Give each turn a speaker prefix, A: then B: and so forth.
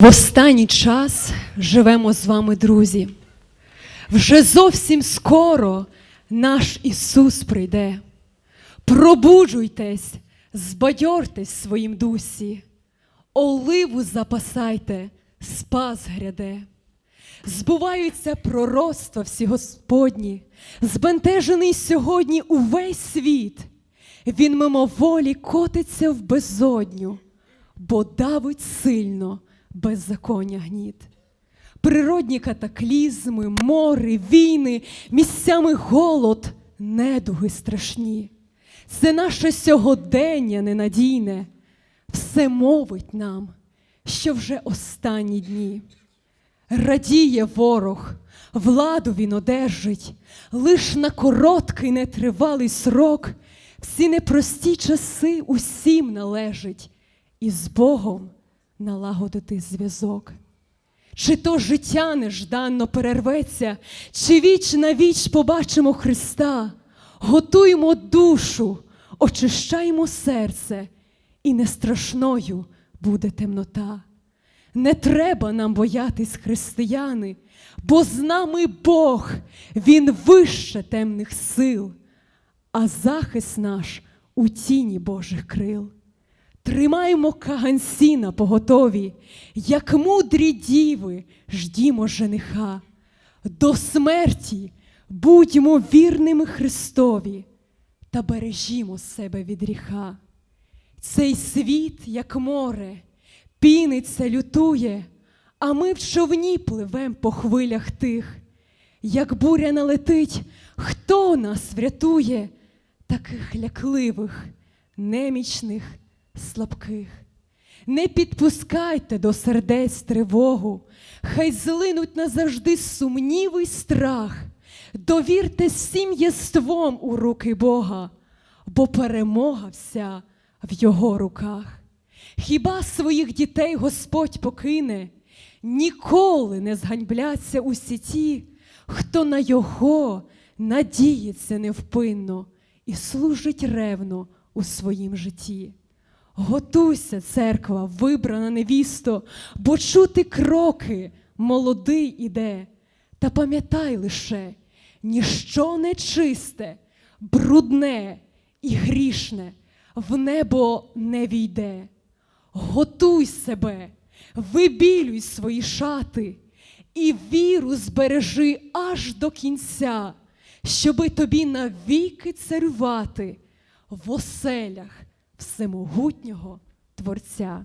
A: В останній час живемо з вами, друзі. Вже зовсім скоро наш Ісус прийде. Пробуджуйтесь, збадьортесь в своїм дусі, оливу запасайте, спас гряде. Збуваються пророцтва всі Господні, збентежений сьогодні увесь світ. Він мимоволі котиться в безодню, бо давить сильно беззаконня гніт. Природні катаклізми, мори, війни, місцями голод, недуги страшні. Це наше сьогодення ненадійне, все мовить нам, що вже останні дні. Радіє ворог, владу він одержить, лиш на короткий нетривалий срок, всі непрості часи усім належить, і з Богом налагодити зв'язок. Чи то життя нежданно перерветься, чи віч на віч побачимо Христа, готуємо душу, очищаємо серце, і не страшною буде темнота. Не треба нам боятись, християни, бо з нами Бог, Він вище темних сил, а захист наш у тіні Божих крил. Тримаємо каганці на поготові, як мудрі діви, ждімо жениха. До смерті будьмо вірними Христові та бережімо себе від гріха. Цей світ, як море, піниться, лютує, а ми в човні пливем по хвилях тих. Як буря налетить, хто нас врятує, таких лякливих, немічних, слабких. Не підпускайте до сердець тривогу, хай злинуть назавжди сумніви й страх. Довірте всім єством у руки Бога, бо перемога вся в Його руках. Хіба своїх дітей Господь покине, ніколи не зганьбляться усі ті, хто на Його надіється невпинно і служить ревно у своїм житті. Готуйся, церква, вибрана невісто, бо чути кроки молодий іде. Та пам'ятай лише, ніщо нечисте, брудне і грішне в небо не війде. Готуй себе, вибілюй свої шати і віру збережи аж до кінця, щоби тобі навіки царювати в оселях всемогутнього Творця.